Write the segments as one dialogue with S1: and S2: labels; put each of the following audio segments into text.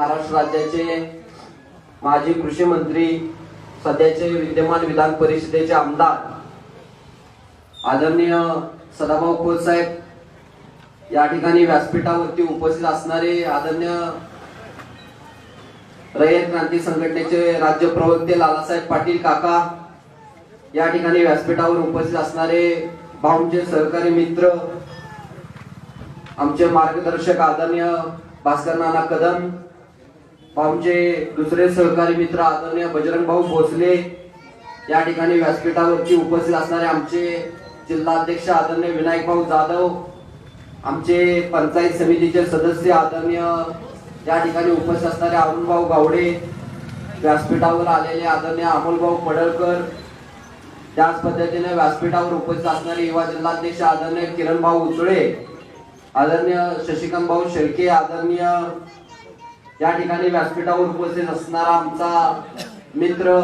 S1: महाराष्ट्र राज्याचे माजी कृषी मंत्री सध्याचे विद्यमान विधान परिषदेचे आमदार आदरणीय सदाभाऊ खोत साहेब या ठिकाणी व्यासपीठावरती उपस्थित असणारे आदरणीय रयत क्रांती संघटनेचे राज्य प्रवक्ते लालासाहेब पाटील काका या ठिकाणी व्यासपीठावर उपस्थित असणारे भाऊंचे सहकारी मित्र आमचे मार्गदर्शक आदरणीय भास्कर नाना कदम आमचे दुसरे सहकारी मित्र आदरणीय बजरंग भाऊ भोसले या ठिकाणी व्यासपीठावरती उपस्थित असणारे आमचे जिल्हाध्यक्ष आदरणीय विनायक भाऊ जाधव आमचे पंचायत समितीचे सदस्य आदरणीय या ठिकाणी उपस्थित असणारे अरुणभाऊ गावडे व्यासपीठावर आलेले आदरणीय अमोलभाऊ पडळकर त्याच पद्धतीने व्यासपीठावर उपस्थित असणारे युवा जिल्हाध्यक्ष आदरणीय किरणभाऊ उचळे आदरणीय शशिकांत भाऊ शेळके आदरणीय या ठिकाणी व्यासपीठावर उपस्थित असणारा आमचा मित्र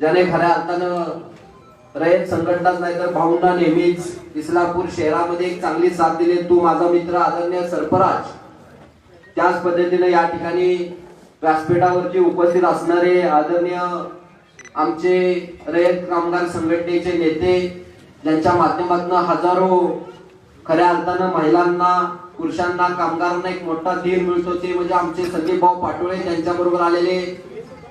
S1: ज्याने खऱ्या अर्थानं रयत संघटनाच नाही तर भाऊंना नेहमीच इस्लामपूर शहरामध्ये एक चांगली साथ दिली. तू माझा मित्र आदरणीय सरफराज. त्याच पद्धतीने या ठिकाणी व्यासपीठावरती उपस्थित असणारे आदरणीय आमचे रयत कामगार संघटनेचे नेते ज्यांच्या माध्यमातून हजारो खऱ्या अर्थानं महिलांना पुरुषांना कामगारांना एक मोठा धीर मिळतो. ते म्हणजे आमचे संदीप भाऊ पाटोळे त्यांच्या बरोबर आलेले.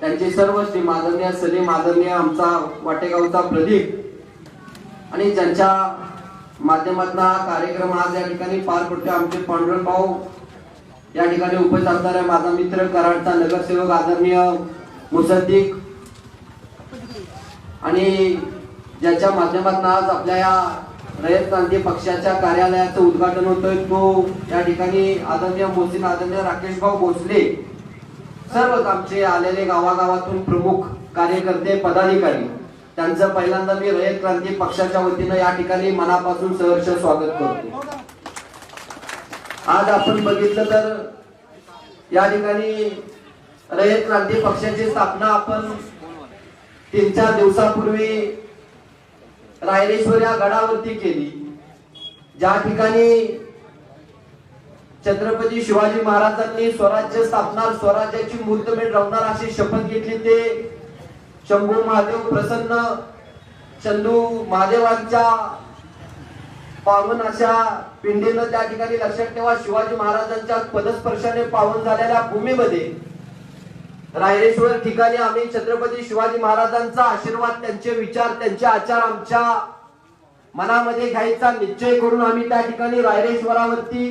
S1: त्यांचे सर्व श्री आदरणीय सलीम आदरणीय आमचा वाटेगावचा प्रदीप. आणि ज्यांच्या माध्यमातून हा कार्यक्रम आज या ठिकाणी पार पडतो आमचे पांडुरंग भाऊ या ठिकाणी उपस्थित असणारा माझा मित्र कराडचा नगरसेवक आदरणीय मुसद्दीक. आणि ज्याच्या माध्यमातून आज आपल्या या रयत क्रांती पक्षाच्या कार्यालयाचं उद्घाटन होतोय. तो या ठिकाणी आदरणीय मोहसिन आदरणीय राकेश भाऊ भोसले सर्वच आमचे आलेले गावागावातून प्रमुख कार्यकर्ते पदाधिकारी त्यांचं पहिल्यांदा मी रयत क्रांती पक्षाच्या वतीनं या ठिकाणी मनापासून सहर्ष स्वागत करतो. आज आपण बघितलं तर या ठिकाणी रयत क्रांती पक्षाची स्थापना आपण तीन चार दिवसापूर्वी रायरेश्वर या गडावरती केली. ज्या ठिकाणी छत्रपती शिवाजी महाराजांनी स्वराज्य स्थापणार स्वराज्याची मुहूर्तमेढ रवणार अशी शपथ घेतली ते शंभू महादेव प्रसन्न चंदू महादेवांच्या पावन अशा पिंडीनं त्या ठिकाणी लक्षात ठेवा शिवाजी महाराजांच्या पदस्पर्शाने पावन झालेल्या भूमीमध्ये रायरेश्वर ठिकाणी आम्ही छत्रपती शिवाजी महाराजांचा आशीर्वाद त्यांचे विचार त्यांचे आचार आमच्या मनामध्ये घ्यायचा निश्चय करून आम्ही त्या ठिकाणी रायरेश्वरावरती